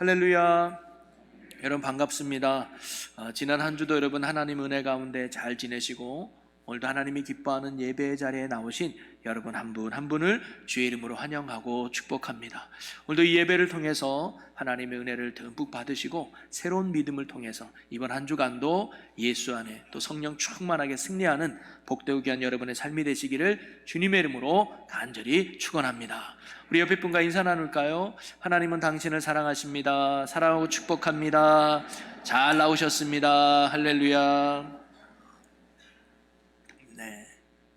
할렐루야. 여러분 반갑습니다. 어, 지난 한 주도 여러분 하나님 은혜 가운데 잘 지내시고 오늘도 하나님이 기뻐하는 예배의 자리에 나오신 여러분 한분한 분을 주의 이름으로 환영하고 축복합니다. 오늘도 이 예배를 통해서 하나님의 은혜를 듬뿍 받으시고 새로운 믿음을 통해서 이번 한 주간도 예수 안에 또 성령 충만하게 승리하는 복되게 한 여러분의 삶이 되시기를 주님의 이름으로 간절히 축원합니다. 우리 옆에 분과 인사 나눌까요? 하나님은 당신을 사랑하십니다. 사랑하고 축복합니다. 잘 나오셨습니다. 할렐루야. 네.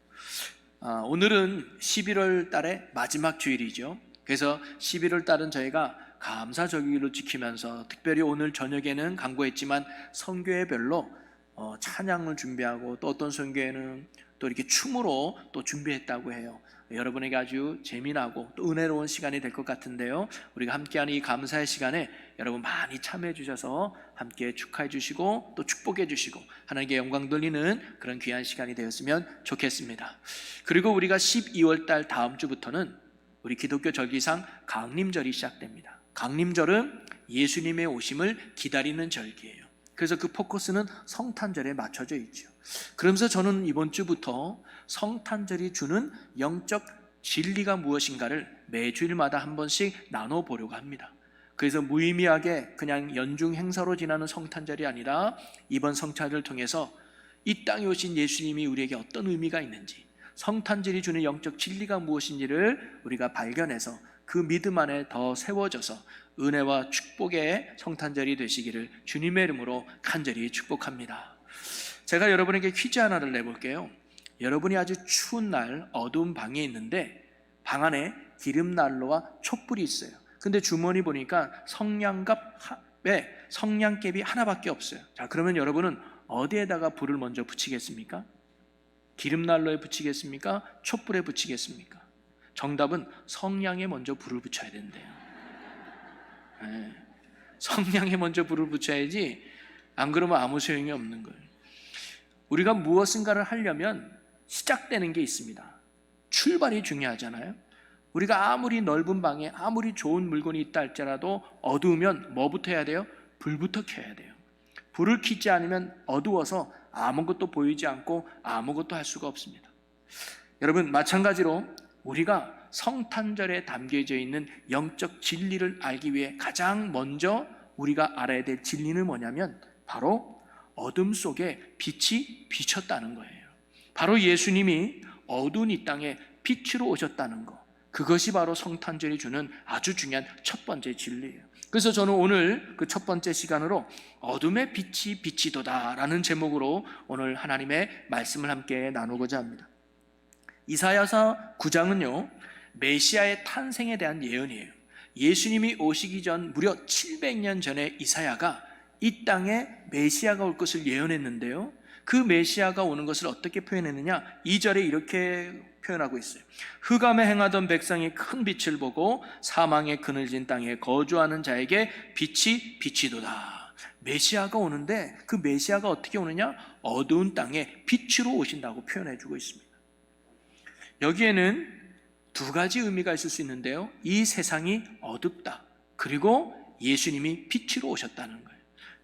아, 오늘은 11월 달의 마지막 주일이죠. 그래서 11월 달은 저희가 감사절기로 지키면서 특별히 오늘 저녁에는 강구했지만 선교회별로 어, 찬양을 준비하고 또 어떤 선교회는 또 이렇게 춤으로 또 준비했다고 해요. 여러분에게 아주 재미나고 또 은혜로운 시간이 될 것 같은데요. 우리가 함께하는 이 감사의 시간에 여러분 많이 참여해 주셔서 함께 축하해 주시고 또 축복해 주시고 하나님께 영광 돌리는 그런 귀한 시간이 되었으면 좋겠습니다. 그리고 우리가 12월 달 다음 주부터는 우리 기독교 절기상 강림절이 시작됩니다. 강림절은 예수님의 오심을 기다리는 절기예요. 그래서 그 포커스는 성탄절에 맞춰져 있죠. 그러면서 저는 이번 주부터 성탄절이 주는 영적 진리가 무엇인가를 매주일마다 한 번씩 나눠 보려고 합니다. 그래서 무의미하게 그냥 연중 행사로 지나는 성탄절이 아니라 이번 성탄절을 통해서 이 땅에 오신 예수님이 우리에게 어떤 의미가 있는지 성탄절이 주는 영적 진리가 무엇인지를 우리가 발견해서 그 믿음 안에 더 세워져서 은혜와 축복의 성탄절이 되시기를 주님의 이름으로 간절히 축복합니다. 제가 여러분에게 퀴즈 하나를 내볼게요. 여러분이 아주 추운 날 어두운 방에 있는데 방 안에 기름 난로와 촛불이 있어요. 근데 주머니 보니까 성냥갑에 성냥개비 하나밖에 없어요. 자, 그러면 여러분은 어디에다가 불을 먼저 붙이겠습니까? 기름 난로에 붙이겠습니까? 촛불에 붙이겠습니까? 정답은 성냥에 먼저 불을 붙여야 된대요. 네. 성냥에 먼저 불을 붙여야지 안 그러면 아무 소용이 없는 거예요. 우리가 무엇인가를 하려면 시작되는 게 있습니다. 출발이 중요하잖아요. 우리가 아무리 넓은 방에 아무리 좋은 물건이 있다 할지라도 어두우면 뭐부터 해야 돼요? 불부터 켜야 돼요. 불을 켜지 않으면 어두워서 아무것도 보이지 않고 아무것도 할 수가 없습니다. 여러분 마찬가지로 우리가 성탄절에 담겨져 있는 영적 진리를 알기 위해 가장 먼저 우리가 알아야 될 진리는 뭐냐면 바로 어둠 속에 빛이 비쳤다는 거예요. 바로 예수님이 어두운 이 땅에 빛으로 오셨다는 거. 그것이 바로 성탄절이 주는 아주 중요한 첫 번째 진리예요. 그래서 저는 오늘 그 첫 번째 시간으로 어둠의 빛이 빛이도다라는 제목으로 오늘 하나님의 말씀을 함께 나누고자 합니다. 이사야서 9장은요, 메시아의 탄생에 대한 예언이에요. 예수님이 오시기 전 무려 700년 전에 이사야가 이 땅에 메시아가 올 것을 예언했는데요. 그 메시아가 오는 것을 어떻게 표현했느냐? 2절에 이렇게 표현하고 있어요. 흑암에 행하던 백성이 큰 빛을 보고 사망의 그늘진 땅에 거주하는 자에게 빛이 빛이도다. 메시아가 오는데 그 메시아가 어떻게 오느냐? 어두운 땅에 빛으로 오신다고 표현해 주고 있습니다. 여기에는 두 가지 의미가 있을 수 있는데요. 이 세상이 어둡다. 그리고 예수님이 빛으로 오셨다는 거예요.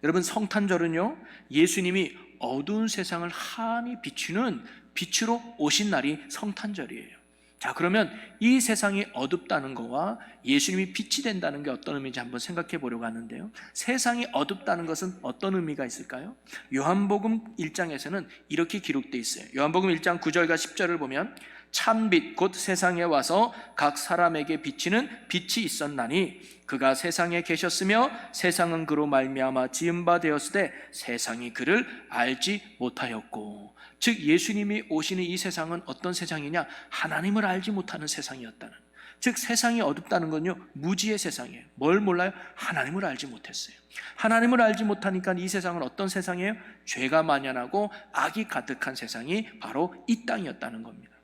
여러분 성탄절은요. 예수님이 어두운 세상을 환히 비추는 빛으로 오신 날이 성탄절이에요. 자, 그러면 이 세상이 어둡다는 거와 예수님이 빛이 된다는 게 어떤 의미인지 한번 생각해 보려고 하는데요. 세상이 어둡다는 것은 어떤 의미가 있을까요? 요한복음 1장에서는 이렇게 기록되어 있어요. 요한복음 1장 9절과 10절을 보면 참빛 곧 세상에 와서 각 사람에게 비치는 빛이 있었나니 그가 세상에 계셨으며 세상은 그로 말미암아 지은 바 되었으되 세상이 그를 알지 못하였고 즉 예수님이 오시는 이 세상은 어떤 세상이냐? 하나님을 알지 못하는 세상이었다는 즉 세상이 어둡다는 건요 무지의 세상이에요. 뭘 몰라요? 하나님을 알지 못했어요. 하나님을 알지 못하니까 이 세상은 어떤 세상이에요? 죄가 만연하고 악이 가득한 세상이 바로 이 땅이었다는 겁니다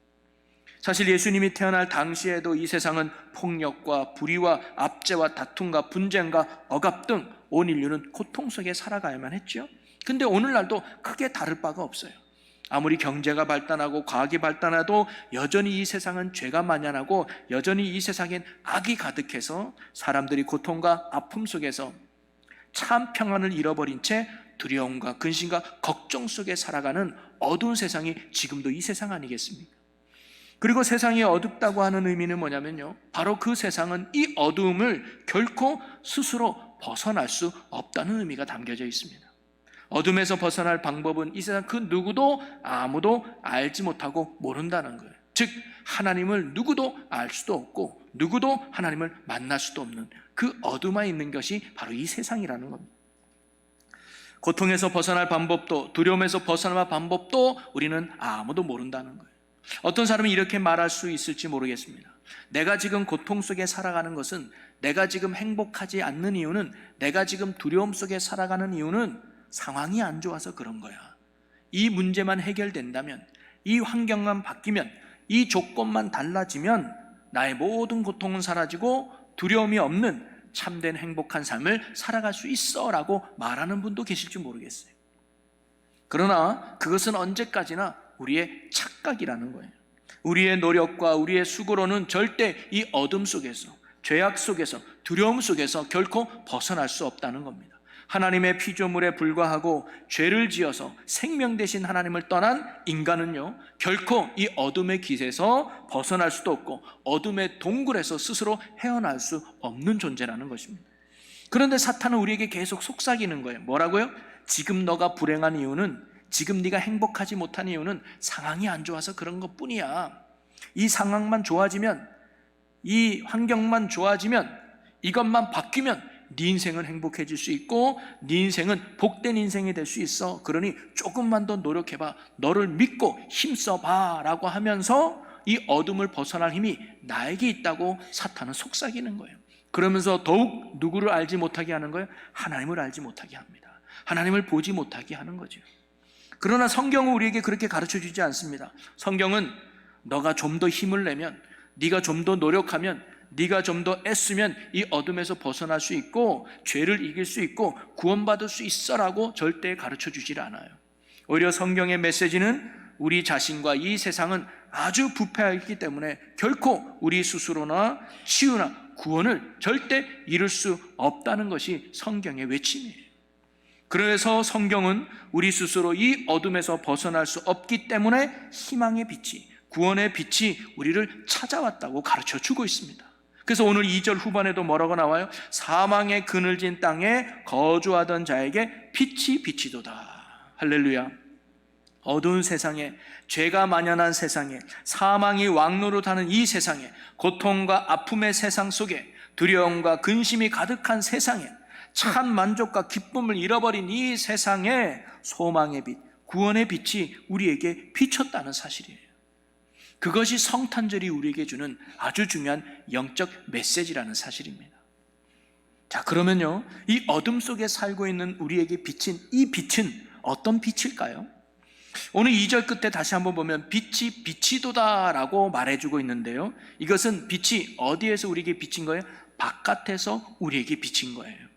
사실 예수님이 태어날 당시에도 이 세상은 폭력과 불의와 압제와 다툼과 분쟁과 억압 등 온 인류는 고통 속에 살아가야만 했죠. 근데 오늘날도 크게 다를 바가 없어요. 아무리 경제가 발달하고 과학이 발달해도 여전히 이 세상은 죄가 만연하고 여전히 이 세상엔 악이 가득해서 사람들이 고통과 아픔 속에서 참 평안을 잃어버린 채 두려움과 근심과 걱정 속에 살아가는 어두운 세상이 지금도 이 세상 아니겠습니까? 그리고 세상이 어둡다고 하는 의미는 뭐냐면요. 바로 그 세상은 이 어두움을 결코 스스로 벗어날 수 없다는 의미가 담겨져 있습니다. 어둠에서 벗어날 방법은 이 세상 그 누구도 아무도 알지 못하고 모른다는 거예요. 즉, 하나님을 누구도 알 수도 없고, 누구도 하나님을 만날 수도 없는 그 어둠에 있는 것이 바로 이 세상이라는 겁니다. 고통에서 벗어날 방법도, 두려움에서 벗어날 방법도 우리는 아무도 모른다는 거예요. 어떤 사람이 이렇게 말할 수 있을지 모르겠습니다. 내가 지금 고통 속에 살아가는 것은 내가 지금 행복하지 않는 이유는 내가 지금 두려움 속에 살아가는 이유는 상황이 안 좋아서 그런 거야. 이 문제만 해결된다면, 이 환경만 바뀌면, 이 조건만 달라지면 나의 모든 고통은 사라지고 두려움이 없는 참된 행복한 삶을 살아갈 수 있어 라고 말하는 분도 계실지 모르겠어요. 그러나 그것은 언제까지나 우리의 착각이라는 거예요. 우리의 노력과 우리의 수고로는 절대 이 어둠 속에서, 죄악 속에서, 두려움 속에서 결코 벗어날 수 없다는 겁니다. 하나님의 피조물에 불과하고 죄를 지어서 생명 대신 하나님을 떠난 인간은요, 결코 이 어둠의 깃에서 벗어날 수도 없고, 어둠의 동굴에서 스스로 헤어날 수 없는 존재라는 것입니다. 그런데 사탄은 우리에게 계속 속삭이는 거예요. 뭐라고요? 지금 너가 불행한 이유는 지금 네가 행복하지 못한 이유는 상황이 안 좋아서 그런 것 뿐이야. 이 상황만 좋아지면, 이 환경만 좋아지면, 이것만 바뀌면 네 인생은 행복해질 수 있고 네 인생은 복된 인생이 될 수 있어. 그러니 조금만 더 노력해 봐. 너를 믿고 힘써 봐라고 하면서 이 어둠을 벗어날 힘이 나에게 있다고 사탄은 속삭이는 거예요. 그러면서 더욱 누구를 알지 못하게 하는 거예요? 하나님을 알지 못하게 합니다. 하나님을 보지 못하게 하는 거죠. 그러나 성경은 우리에게 그렇게 가르쳐 주지 않습니다. 성경은 너가 좀 더 힘을 내면, 네가 좀 더 노력하면, 네가 좀 더 애쓰면 이 어둠에서 벗어날 수 있고 죄를 이길 수 있고 구원받을 수 있어라고 절대 가르쳐 주질 않아요. 오히려 성경의 메시지는 우리 자신과 이 세상은 아주 부패하기 때문에 결코 우리 스스로나 치유나 구원을 절대 이룰 수 없다는 것이 성경의 외침이에요. 그래서 성경은 우리 스스로 이 어둠에서 벗어날 수 없기 때문에 희망의 빛이, 구원의 빛이 우리를 찾아왔다고 가르쳐 주고 있습니다. 그래서 오늘 2절 후반에도 뭐라고 나와요? 사망의 그늘진 땅에 거주하던 자에게 빛이 비치도다. 할렐루야. 어두운 세상에, 죄가 만연한 세상에, 사망이 왕노릇하는 이 세상에, 고통과 아픔의 세상 속에, 두려움과 근심이 가득한 세상에, 참 만족과 기쁨을 잃어버린 이 세상에 소망의 빛, 구원의 빛이 우리에게 비쳤다는 사실이에요. 그것이 성탄절이 우리에게 주는 아주 중요한 영적 메시지라는 사실입니다. 자, 그러면요. 이 어둠 속에 살고 있는 우리에게 비친 이 빛은 어떤 빛일까요? 오늘 2절 끝에 다시 한번 보면 빛이 빛이도다라고 말해주고 있는데요. 이것은 빛이 어디에서 우리에게 비친 거예요? 바깥에서 우리에게 비친 거예요.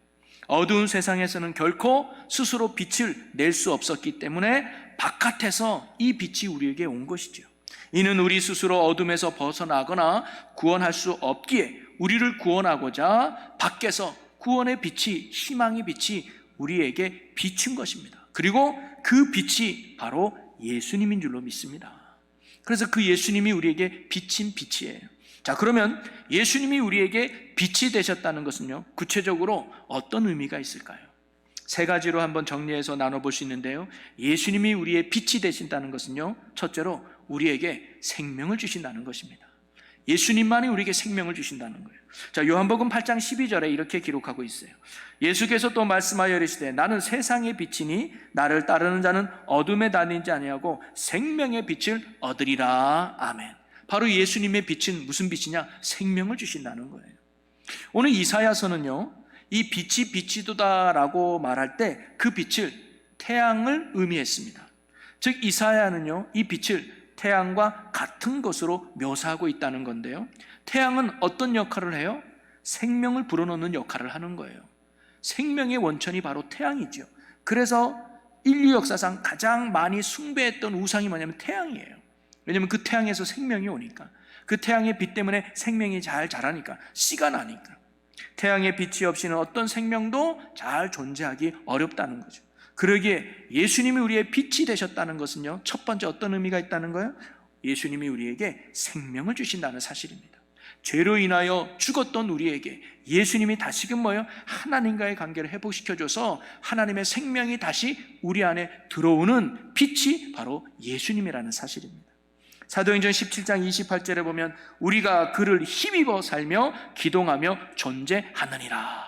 어두운 세상에서는 결코 스스로 빛을 낼 수 없었기 때문에 바깥에서 이 빛이 우리에게 온 것이죠. 이는 우리 스스로 어둠에서 벗어나거나 구원할 수 없기에 우리를 구원하고자 밖에서 구원의 빛이, 희망의 빛이 우리에게 비춘 것입니다. 그리고 그 빛이 바로 예수님인 줄로 믿습니다. 그래서 그 예수님이 우리에게 비친 빛이에요. 자, 그러면 예수님이 우리에게 빛이 되셨다는 것은요, 구체적으로 어떤 의미가 있을까요? 세 가지로 한번 정리해서 나눠볼 수 있는데요. 예수님이 우리의 빛이 되신다는 것은요, 첫째로 우리에게 생명을 주신다는 것입니다. 예수님만이 우리에게 생명을 주신다는 거예요. 자, 요한복음 8장 12절에 이렇게 기록하고 있어요. 예수께서 또 말씀하여 이르시되 나는 세상의 빛이니 나를 따르는 자는 어둠에 다니지 아니하고 생명의 빛을 얻으리라. 아멘. 바로 예수님의 빛은 무슨 빛이냐? 생명을 주신다는 거예요. 오늘 이사야서는요. 이 빛이 빛이도다라고 말할 때 그 빛을 태양을 의미했습니다. 즉 이사야는요. 이 빛을 태양과 같은 것으로 묘사하고 있다는 건데요. 태양은 어떤 역할을 해요? 생명을 불어넣는 역할을 하는 거예요. 생명의 원천이 바로 태양이죠. 그래서 인류 역사상 가장 많이 숭배했던 우상이 뭐냐면 태양이에요. 왜냐하면 그 태양에서 생명이 오니까 그 태양의 빛 때문에 생명이 잘 자라니까 씨가 나니까 태양의 빛이 없이는 어떤 생명도 잘 존재하기 어렵다는 거죠. 그러기에 예수님이 우리의 빛이 되셨다는 것은요. 첫 번째 어떤 의미가 있다는 거예요? 예수님이 우리에게 생명을 주신다는 사실입니다. 죄로 인하여 죽었던 우리에게 예수님이 다시금 뭐요? 하나님과의 관계를 회복시켜줘서 하나님의 생명이 다시 우리 안에 들어오는 빛이 바로 예수님이라는 사실입니다. 사도행전 17장 28절에 보면 우리가 그를 힘입어 살며 기동하며 존재하느니라.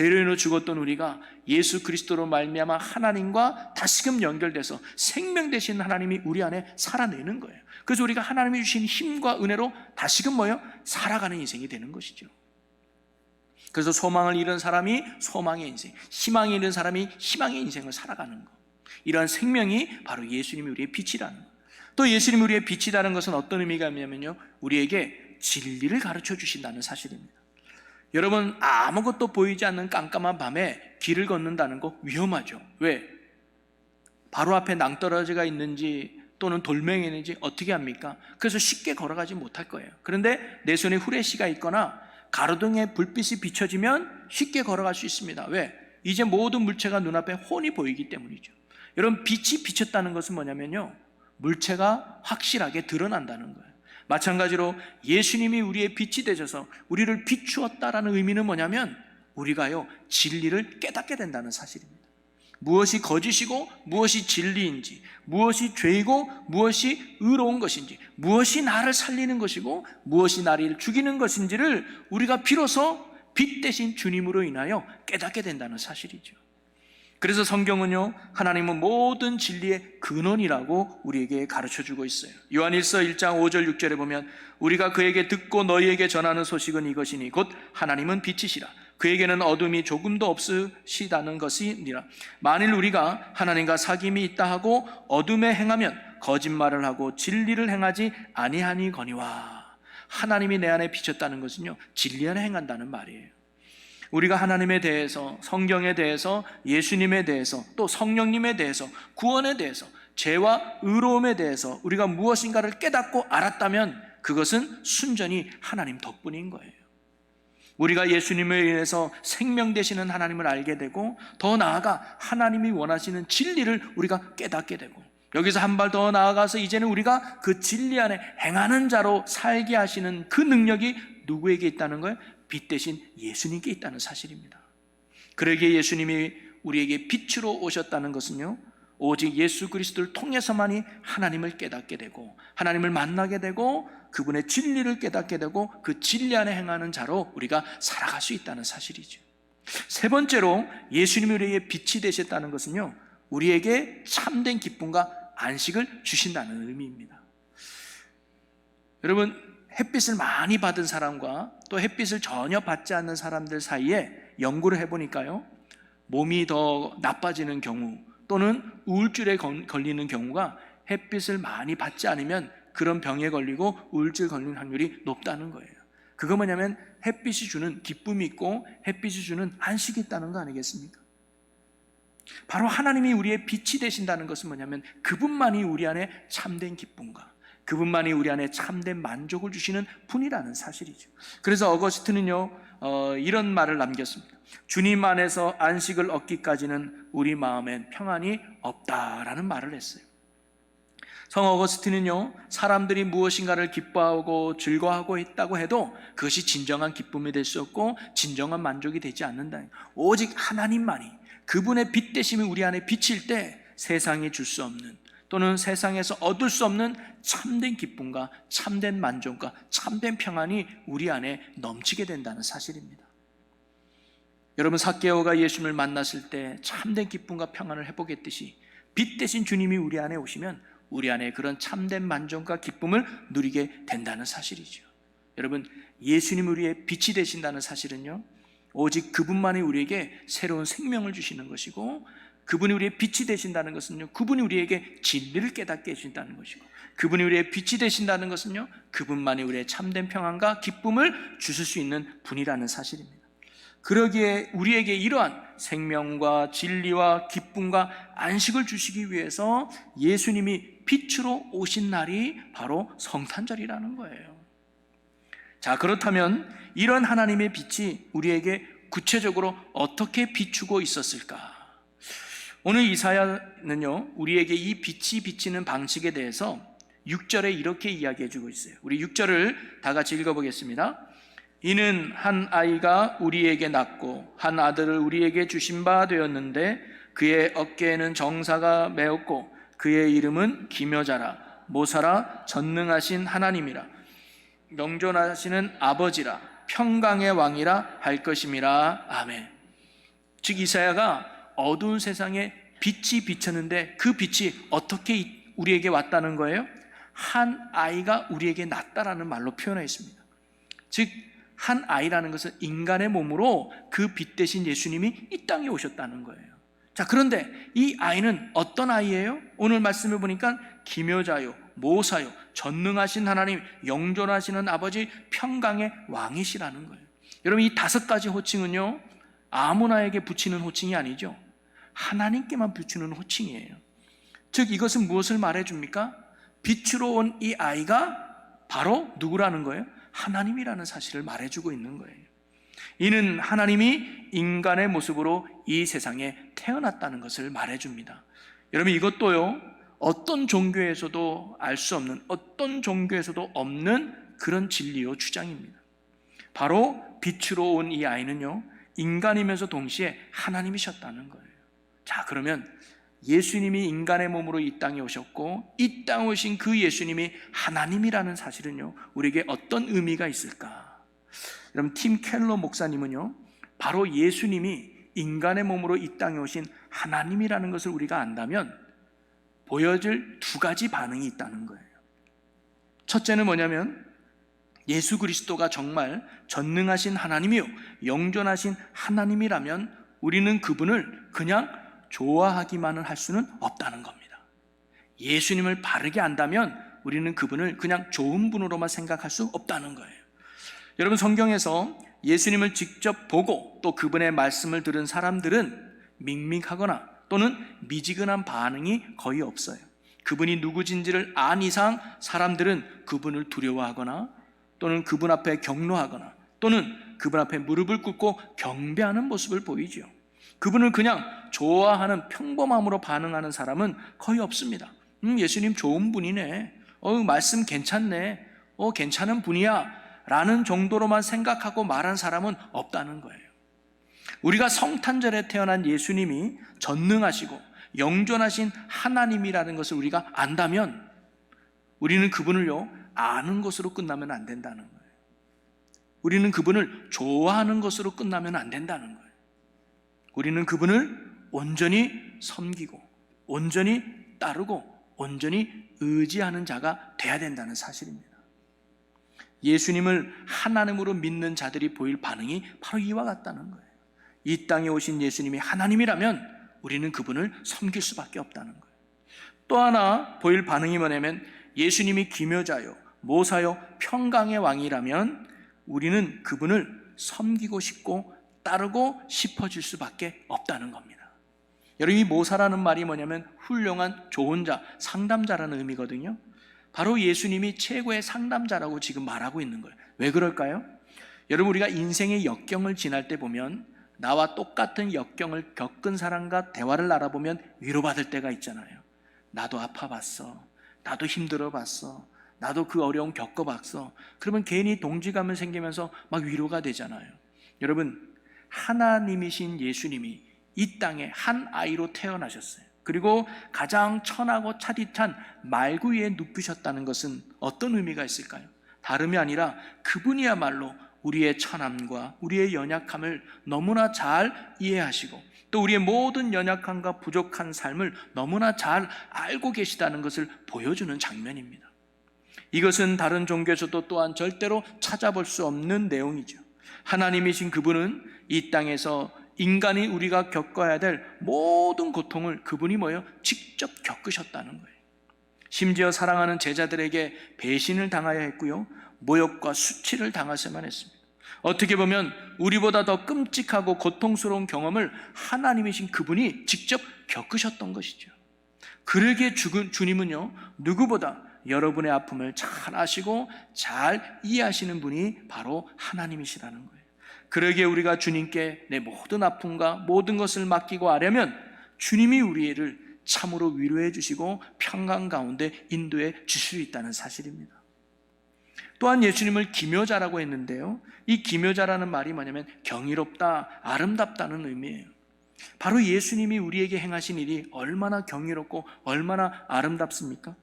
인해 죽었던 우리가 예수 그리스도로 말미암아 하나님과 다시금 연결돼서 생명 되신 하나님이 우리 안에 살아내는 거예요. 그래서 우리가 하나님이 주신 힘과 은혜로 다시금 뭐요? 살아가는 인생이 되는 것이죠. 그래서 소망을 잃은 사람이 소망의 인생, 희망이 잃은 사람이 희망의 인생을 살아가는 것. 이러한 생명이 바로 예수님이 우리의 빛이라는 것. 또 예수님이 우리의 빛이라는 것은 어떤 의미가 있냐면요. 우리에게 진리를 가르쳐 주신다는 사실입니다. 여러분 아무것도 보이지 않는 깜깜한 밤에 길을 걷는다는 거 위험하죠. 왜? 바로 앞에 낭떠러지가 있는지 또는 돌멩이 있는지 어떻게 합니까? 그래서 쉽게 걸어가지 못할 거예요. 그런데 내 손에 후레쉬가 있거나 가로등에 불빛이 비춰지면 쉽게 걸어갈 수 있습니다. 왜? 이제 모든 물체가 눈앞에 훤히 보이기 때문이죠. 여러분 빛이 비쳤다는 것은 뭐냐면요. 물체가 확실하게 드러난다는 거예요. 마찬가지로 예수님이 우리의 빛이 되셔서 우리를 비추었다라는 의미는 뭐냐면 우리가요 진리를 깨닫게 된다는 사실입니다. 무엇이 거짓이고 무엇이 진리인지, 무엇이 죄이고 무엇이 의로운 것인지, 무엇이 나를 살리는 것이고 무엇이 나를 죽이는 것인지를 우리가 비로소 빛 대신 주님으로 인하여 깨닫게 된다는 사실이죠. 그래서 성경은요, 하나님은 모든 진리의 근원이라고 우리에게 가르쳐 주고 있어요. 요한일서 1장 5절 6절에 보면 우리가 그에게 듣고 너희에게 전하는 소식은 이것이니 곧 하나님은 빛이시라. 그에게는 어둠이 조금도 없으시다는 것이니라. 만일 우리가 하나님과 사귐이 있다 하고 어둠에 행하면 거짓말을 하고 진리를 행하지 아니하니 거니와. 하나님이 내 안에 비쳤다는 것은요, 진리 안에 행한다는 말이에요. 우리가 하나님에 대해서, 성경에 대해서, 예수님에 대해서, 또 성령님에 대해서, 구원에 대해서, 죄와 의로움에 대해서 우리가 무엇인가를 깨닫고 알았다면 그것은 순전히 하나님 덕분인 거예요. 우리가 예수님을 인해서 생명 되시는 하나님을 알게 되고 더 나아가 하나님이 원하시는 진리를 우리가 깨닫게 되고 여기서 한 발 더 나아가서 이제는 우리가 그 진리 안에 행하는 자로 살게 하시는 그 능력이 누구에게 있다는 거예요? 빛 대신 예수님께 있다는 사실입니다. 그러기에 예수님이 우리에게 빛으로 오셨다는 것은요. 오직 예수 그리스도를 통해서만이 하나님을 깨닫게 되고 하나님을 만나게 되고 그분의 진리를 깨닫게 되고 그 진리 안에 행하는 자로 우리가 살아갈 수 있다는 사실이죠. 세 번째로 예수님이 우리에게 빛이 되셨다는 것은요. 우리에게 참된 기쁨과 안식을 주신다는 의미입니다. 여러분 햇빛을 많이 받은 사람과 또 햇빛을 전혀 받지 않는 사람들 사이에 연구를 해보니까요. 몸이 더 나빠지는 경우 또는 우울증에 걸리는 경우가 햇빛을 많이 받지 않으면 그런 병에 걸리고 우울증 걸리는 확률이 높다는 거예요. 그거 뭐냐면 햇빛이 주는 기쁨이 있고 햇빛이 주는 안식이 있다는 거 아니겠습니까? 바로 하나님이 우리의 빛이 되신다는 것은 뭐냐면 그분만이 우리 안에 참된 기쁨과 그분만이 우리 안에 참된 만족을 주시는 분이라는 사실이죠. 그래서 어거스트는요 어, 이런 말을 남겼습니다. 주님 안에서 안식을 얻기까지는 우리 마음엔 평안이 없다라는 말을 했어요. 성 어거스틴은요, 사람들이 무엇인가를 기뻐하고 즐거워하고 있다고 해도 그것이 진정한 기쁨이 될 수 없고 진정한 만족이 되지 않는다. 오직 하나님만이 그분의 빛 대심이 우리 안에 비칠 때 세상이 줄 수 없는 또는 세상에서 얻을 수 없는 참된 기쁨과 참된 만족과 참된 평안이 우리 안에 넘치게 된다는 사실입니다. 여러분 사케오가 예수님을 만났을 때 참된 기쁨과 평안을 회복했듯이 빛 대신 주님이 우리 안에 오시면 우리 안에 그런 참된 만족과 기쁨을 누리게 된다는 사실이죠. 여러분 예수님 우리의 빛이 되신다는 사실은요. 오직 그분만이 우리에게 새로운 생명을 주시는 것이고 그분이 우리의 빛이 되신다는 것은요. 그분이 우리에게 진리를 깨닫게 해주신다는 것이고 그분이 우리의 빛이 되신다는 것은요. 그분만이 우리의 참된 평안과 기쁨을 주실 수 있는 분이라는 사실입니다. 그러기에 우리에게 이러한 생명과 진리와 기쁨과 안식을 주시기 위해서 예수님이 빛으로 오신 날이 바로 성탄절이라는 거예요. 자, 그렇다면 이런 하나님의 빛이 우리에게 구체적으로 어떻게 비추고 있었을까? 오늘 이사야는요, 우리에게 이 빛이 비치는 방식에 대해서 6절에 이렇게 이야기해 주고 있어요. 우리 6절을 다 같이 읽어보겠습니다. 이는 한 아이가 우리에게 낳고 한 아들을 우리에게 주신 바 되었는데 그의 어깨에는 정사가 메었고 그의 이름은 기묘자라 모사라 전능하신 하나님이라 명존하시는 아버지라 평강의 왕이라 할 것임이라 아멘. 즉 이사야가 어두운 세상에 빛이 비쳤는데 그 빛이 어떻게 우리에게 왔다는 거예요? 한 아이가 우리에게 났다라는 말로 표현하였습니다. 즉 한 아이라는 것은 인간의 몸으로 그 빛 대신 예수님이 이 땅에 오셨다는 거예요. 자, 그런데 이 아이는 어떤 아이예요? 오늘 말씀해 보니까 기묘자요, 모사요, 전능하신 하나님, 영존하시는 아버지, 평강의 왕이시라는 거예요. 여러분 이 다섯 가지 호칭은요 아무나에게 붙이는 호칭이 아니죠. 하나님께만 붙이는 호칭이에요. 즉 이것은 무엇을 말해 줍니까? 빛으로 온 이 아이가 바로 누구라는 거예요? 하나님이라는 사실을 말해 주고 있는 거예요. 이는 하나님이 인간의 모습으로 이 세상에 태어났다는 것을 말해 줍니다. 여러분 이것도요 어떤 종교에서도 알 수 없는 어떤 종교에서도 없는 그런 진리요 주장입니다. 바로 빛으로 온 이 아이는요 인간이면서 동시에 하나님이셨다는 거예요. 자 그러면 예수님이 인간의 몸으로 이 땅에 오셨고 이 땅에 오신 그 예수님이 하나님이라는 사실은요 우리에게 어떤 의미가 있을까? 여러분 팀 켈러 목사님은요 바로 예수님이 인간의 몸으로 이 땅에 오신 하나님이라는 것을 우리가 안다면 보여질 두 가지 반응이 있다는 거예요. 첫째는 뭐냐면 예수 그리스도가 정말 전능하신 하나님이요 영존하신 하나님이라면 우리는 그분을 그냥 좋아하기만을 할 수는 없다는 겁니다. 예수님을 바르게 안다면 우리는 그분을 그냥 좋은 분으로만 생각할 수 없다는 거예요. 여러분 성경에서 예수님을 직접 보고 또 그분의 말씀을 들은 사람들은 밍밍하거나 또는 미지근한 반응이 거의 없어요. 그분이 누구진지를 안 이상 사람들은 그분을 두려워하거나 또는 그분 앞에 경로하거나 또는 그분 앞에 무릎을 꿇고 경배하는 모습을 보이죠. 그분을 그냥 좋아하는 평범함으로 반응하는 사람은 거의 없습니다. 음, 예수님 좋은 분이네. 어, 말씀 괜찮네. 어, 괜찮은 분이야. 라는 정도로만 생각하고 말한 사람은 없다는 거예요. 우리가 성탄절에 태어난 예수님이 전능하시고 영존하신 하나님이라는 것을 우리가 안다면 우리는 그분을요, 아는 것으로 끝나면 안 된다는 거예요. 우리는 그분을 좋아하는 것으로 끝나면 안 된다는 거예요. 우리는 그분을 온전히 섬기고, 온전히 따르고, 온전히 의지하는 자가 돼야 된다는 사실입니다. 예수님을 하나님으로 믿는 자들이 보일 반응이 바로 이와 같다는 거예요. 이 땅에 오신 예수님이 하나님이라면 우리는 그분을 섬길 수밖에 없다는 거예요. 또 하나 보일 반응이 뭐냐면 예수님이 기묘자요, 모사요, 평강의 왕이라면 우리는 그분을 섬기고 싶고 따르고 싶어질 수밖에 없다는 겁니다. 여러분 이 모사라는 말이 뭐냐면 훌륭한 좋은 자, 상담자라는 의미거든요. 바로 예수님이 최고의 상담자라고 지금 말하고 있는 거예요. 왜 그럴까요? 여러분 우리가 인생의 역경을 지날 때 보면 나와 똑같은 역경을 겪은 사람과 대화를 알아보면 위로받을 때가 있잖아요. 나도 아파봤어. 나도 힘들어봤어. 나도 그 어려움 겪어봤어. 그러면 괜히 동지감을 생기면서 막 위로가 되잖아요. 여러분 하나님이신 예수님이 이 땅에 한 아이로 태어나셨어요. 그리고 가장 천하고 차디찬 말구 위에 눕히셨다는 것은 어떤 의미가 있을까요? 다름이 아니라 그분이야말로 우리의 천함과 우리의 연약함을 너무나 잘 이해하시고 또 우리의 모든 연약함과 부족한 삶을 너무나 잘 알고 계시다는 것을 보여주는 장면입니다. 이것은 다른 종교에서도 또한 절대로 찾아볼 수 없는 내용이죠. 하나님이신 그분은 이 땅에서 인간이 우리가 겪어야 될 모든 고통을 그분이 뭐예요? 직접 겪으셨다는 거예요. 심지어 사랑하는 제자들에게 배신을 당하여 했고요. 모욕과 수치를 당하셔만 했습니다. 어떻게 보면 우리보다 더 끔찍하고 고통스러운 경험을 하나님이신 그분이 직접 겪으셨던 것이죠. 그러기에 죽은 주님은요, 누구보다 여러분의 아픔을 잘 아시고 잘 이해하시는 분이 바로 하나님이시라는 거예요. 그러기에 우리가 주님께 내 모든 아픔과 모든 것을 맡기고 하려면 주님이 우리를 참으로 위로해 주시고 평강 가운데 인도해 주실 수 있다는 사실입니다. 또한 예수님을 기묘자라고 했는데요. 이 기묘자라는 말이 뭐냐면 경이롭다, 아름답다는 의미예요. 바로 예수님이 우리에게 행하신 일이 얼마나 경이롭고 얼마나 아름답습니까?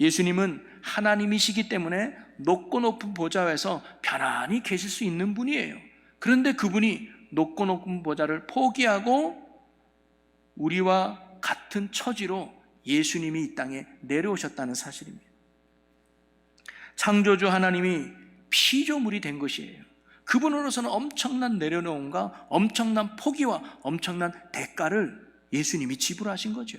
예수님은 하나님이시기 때문에 높고 높은 보좌에서 편안히 계실 수 있는 분이에요. 그런데 그분이 높고 높은 보좌를 포기하고 우리와 같은 처지로 예수님이 이 땅에 내려오셨다는 사실입니다. 창조주 하나님이 피조물이 된 것이에요. 그분으로서는 엄청난 내려놓음과 엄청난 포기와 엄청난 대가를 예수님이 지불하신 거죠.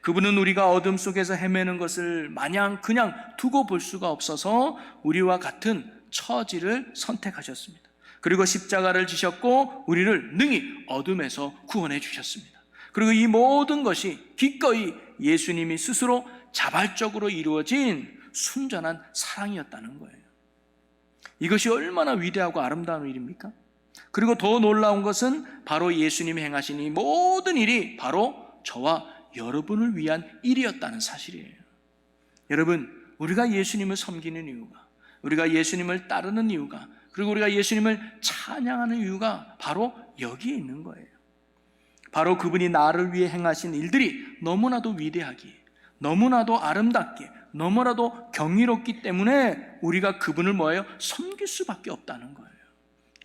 그분은 우리가 어둠 속에서 헤매는 것을 마냥 그냥 두고 볼 수가 없어서 우리와 같은 처지를 선택하셨습니다. 그리고 십자가를 지셨고 우리를 능히 어둠에서 구원해 주셨습니다. 그리고 이 모든 것이 기꺼이 예수님이 스스로 자발적으로 이루어진 순전한 사랑이었다는 거예요. 이것이 얼마나 위대하고 아름다운 일입니까? 그리고 더 놀라운 것은 바로 예수님이 행하신 이 모든 일이 바로 저와 여러분을 위한 일이었다는 사실이에요. 여러분, 우리가 예수님을 섬기는 이유가, 우리가 예수님을 따르는 이유가, 그리고 우리가 예수님을 찬양하는 이유가 바로 여기에 있는 거예요. 바로 그분이 나를 위해 행하신 일들이 너무나도 위대하기에, 너무나도 아름답게, 너무나도 경이롭기 때문에 우리가 그분을 뭐예요? 섬길 수밖에 없다는 거예요.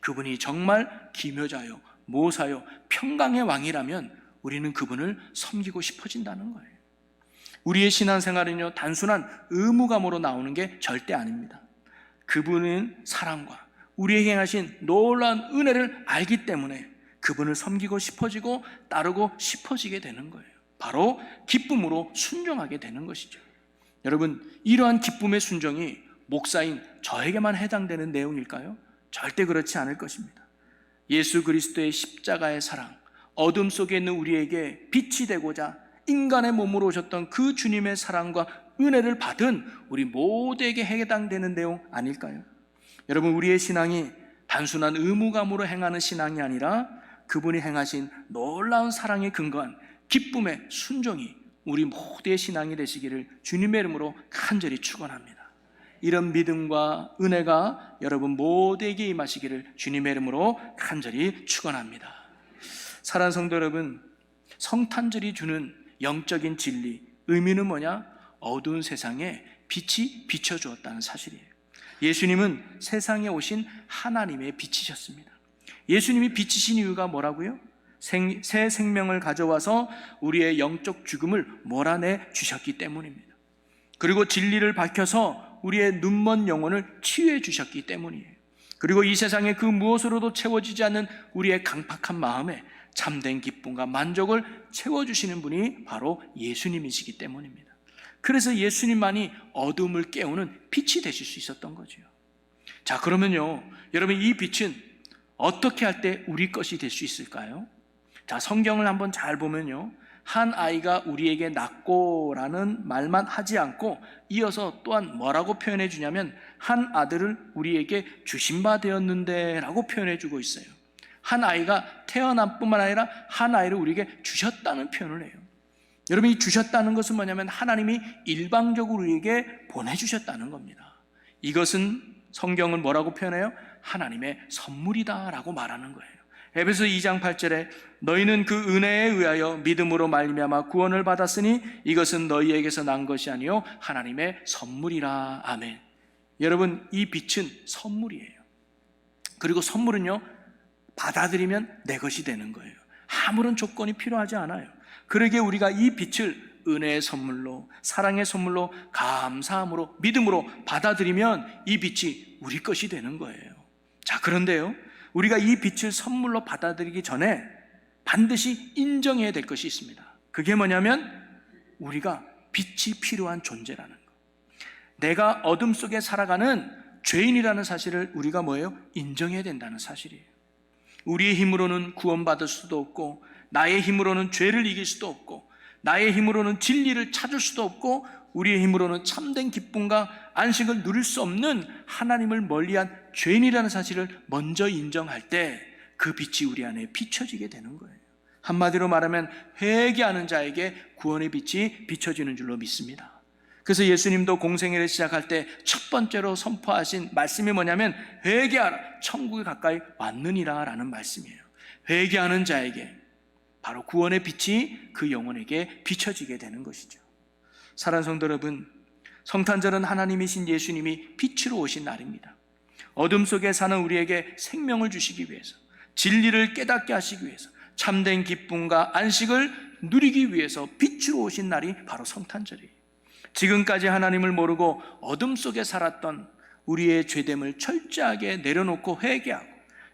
그분이 정말 기묘자요, 모사요, 평강의 왕이라면 우리는 그분을 섬기고 싶어진다는 거예요. 우리의 신앙생활은요, 단순한 의무감으로 나오는 게 절대 아닙니다. 그분은 사랑과 우리에게 행하신 놀라운 은혜를 알기 때문에 그분을 섬기고 싶어지고 따르고 싶어지게 되는 거예요. 바로 기쁨으로 순종하게 되는 것이죠. 여러분, 이러한 기쁨의 순종이 목사인 저에게만 해당되는 내용일까요? 절대 그렇지 않을 것입니다. 예수 그리스도의 십자가의 사랑, 어둠 속에 있는 우리에게 빛이 되고자 인간의 몸으로 오셨던 그 주님의 사랑과 은혜를 받은 우리 모두에게 해당되는 내용 아닐까요? 여러분, 우리의 신앙이 단순한 의무감으로 행하는 신앙이 아니라 그분이 행하신 놀라운 사랑에 근거한 기쁨의 순종이 우리 모두의 신앙이 되시기를 주님의 이름으로 간절히 축원합니다. 이런 믿음과 은혜가 여러분 모두에게 임하시기를 주님의 이름으로 간절히 축원합니다. 사랑하는 성도 여러분, 성탄절이 주는 영적인 진리, 의미는 뭐냐? 어두운 세상에 빛이 비춰 주었다는 사실이에요. 예수님은 세상에 오신 하나님의 빛이셨습니다. 예수님이 빛이신 이유가 뭐라고요? 생, 새 생명을 가져와서 우리의 영적 죽음을 몰아내 주셨기 때문입니다. 그리고 진리를 밝혀서 우리의 눈먼 영혼을 치유해 주셨기 때문이에요. 그리고 이 세상에 그 무엇으로도 채워지지 않는 우리의 강팍한 마음에 참된 기쁨과 만족을 채워주시는 분이 바로 예수님이시기 때문입니다. 그래서 예수님만이 어둠을 깨우는 빛이 되실 수 있었던 거죠. 자, 그러면요. 여러분, 이 빛은 어떻게 할 때 우리 것이 될 수 있을까요? 자, 성경을 한번 잘 보면요. 한 아이가 우리에게 낳고라는 말만 하지 않고 이어서 또한 뭐라고 표현해 주냐면 한 아들을 우리에게 주신 바 되었는데 라고 표현해 주고 있어요. 한 아이가 태어난 뿐만 아니라 한 아이를 우리에게 주셨다는 표현을 해요. 여러분, 이 주셨다는 것은 뭐냐면 하나님이 일방적으로 우리에게 보내주셨다는 겁니다. 이것은 성경은 뭐라고 표현해요? 하나님의 선물이다라고 말하는 거예요. 에베소 2장 8절에 너희는 그 은혜에 의하여 믿음으로 말미암아 구원을 받았으니 이것은 너희에게서 난 것이 아니요 하나님의 선물이라 아멘. 여러분 이 빛은 선물이에요. 그리고 선물은요 받아들이면 내 것이 되는 거예요. 아무런 조건이 필요하지 않아요. 그러기에 우리가 이 빛을 은혜의 선물로 사랑의 선물로 감사함으로 믿음으로 받아들이면 이 빛이 우리 것이 되는 거예요. 자 그런데요 우리가 이 빛을 선물로 받아들이기 전에 반드시 인정해야 될 것이 있습니다. 그게 뭐냐면 우리가 빛이 필요한 존재라는 거. 내가 어둠 속에 살아가는 죄인이라는 사실을 우리가 뭐예요? 인정해야 된다는 사실이에요. 우리의 힘으로는 구원받을 수도 없고 나의 힘으로는 죄를 이길 수도 없고 나의 힘으로는 진리를 찾을 수도 없고 우리의 힘으로는 참된 기쁨과 안식을 누릴 수 없는 하나님을 멀리한 죄인이라는 사실을 먼저 인정할 때 그 빛이 우리 안에 비춰지게 되는 거예요. 한마디로 말하면 회개하는 자에게 구원의 빛이 비춰지는 줄로 믿습니다. 그래서 예수님도 공생애를 시작할 때 첫 번째로 선포하신 말씀이 뭐냐면 회개하라 천국에 가까이 왔느니라라는 말씀이에요. 회개하는 자에게 바로 구원의 빛이 그 영혼에게 비춰지게 되는 것이죠. 사랑하는 성도 여러분, 성탄절은 하나님이신 예수님이 빛으로 오신 날입니다. 어둠 속에 사는 우리에게 생명을 주시기 위해서, 진리를 깨닫게 하시기 위해서, 참된 기쁨과 안식을 누리기 위해서 빛으로 오신 날이 바로 성탄절이에요. 지금까지 하나님을 모르고 어둠 속에 살았던 우리의 죄됨을 철저하게 내려놓고 회개하고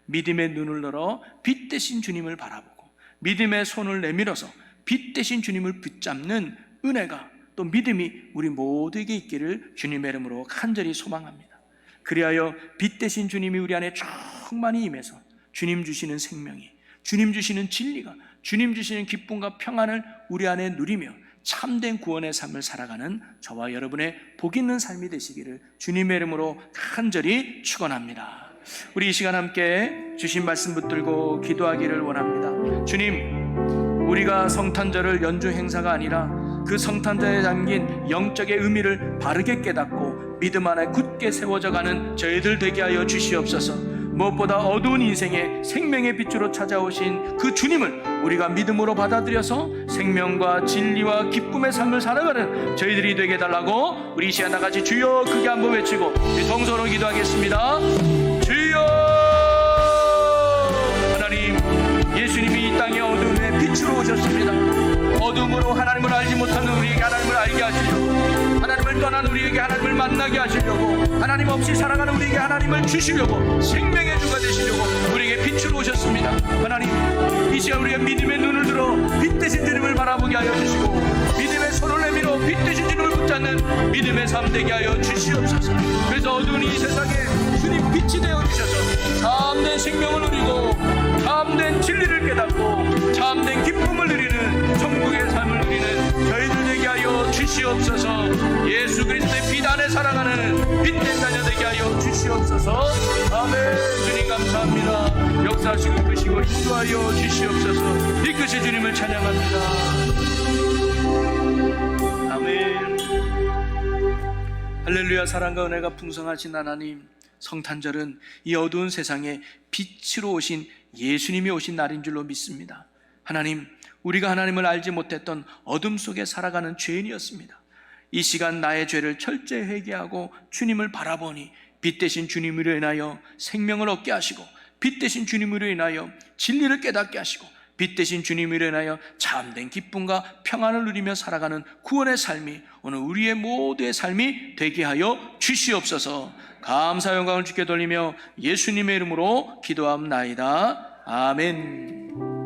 믿음의 눈을 열어 빛 대신 주님을 바라보고 믿음의 손을 내밀어서 빛 대신 주님을 붙잡는 은혜가 또 믿음이 우리 모두에게 있기를 주님의 이름으로 간절히 소망합니다. 그리하여 빛 대신 주님이 우리 안에 충만히 임해서 주님 주시는 생명이 주님 주시는 진리가 주님 주시는 기쁨과 평안을 우리 안에 누리며 참된 구원의 삶을 살아가는 저와 여러분의 복 있는 삶이 되시기를 주님의 이름으로 간절히 축원합니다. 우리 이 시간 함께 주신 말씀 붙들고 기도하기를 원합니다. 주님, 우리가 성탄절을 연주 행사가 아니라 그 성탄절에 담긴 영적의 의미를 바르게 깨닫고 믿음 안에 굳게 세워져 가는 저희들 되게 하여 주시옵소서. 무엇보다 어두운 인생에 생명의 빛으로 찾아오신 그 주님을 우리가 믿음으로 받아들여서 생명과 진리와 기쁨의 삶을 살아가는 저희들이 되게 해달라고 우리 이 시간 나같이 주여 크게 한번 외치고 동서로 기도하겠습니다. 오셨습니다. 어둠으로 하나님을 알지 못하는 우리에게 하나님을 알게 하시려고 하나님을 떠난 우리에게 하나님을 만나게 하시려고 하나님 없이 살아가는 우리에게 하나님을 주시려고 생명의 주가 되시려고 우리에게 빛으로 오셨습니다. 하나님 이 시간 우리가 믿음의 눈을 들어 빛 대신 주님을 바라보게 하여 주시고 믿음의 손을 내밀어 빛 대신 주님을 붙잡는 믿음의 삶 되게 하여 주시옵소서. 그래서 어두운 이 세상에 주님 빛이 되어 주셔서 참된 생명을 누리고 참된 진리를 깨닫고 참된 기쁨을 누리는 천국의 삶을 누리는 저희들 되게 하여 주시옵소서. 예수 그리스도의 빛 안에 살아가는 빛된 자녀 되게 하여 주시옵소서. 아멘. 주님 감사합니다. 역사하시고 이끄시고 인도하여 주시옵소서. 이끄시 주님을 찬양합니다. 아멘. 할렐루야. 사랑과 은혜가 풍성하신 하나님 성탄절은 이 어두운 세상에 빛으로 오신 예수님이 오신 날인 줄로 믿습니다. 하나님, 우리가 하나님을 알지 못했던 어둠 속에 살아가는 죄인이었습니다. 이 시간 나의 죄를 철저히 회개하고 주님을 바라보니 빛 대신 주님으로 인하여 생명을 얻게 하시고 빛 대신 주님으로 인하여 진리를 깨닫게 하시고 빛 대신 주님으로 인하여 참된 기쁨과 평안을 누리며 살아가는 구원의 삶이 오늘 우리의 모두의 삶이 되게 하여 주시옵소서. 감사 영광을 주께 돌리며 예수님의 이름으로 기도함나이다. 아멘.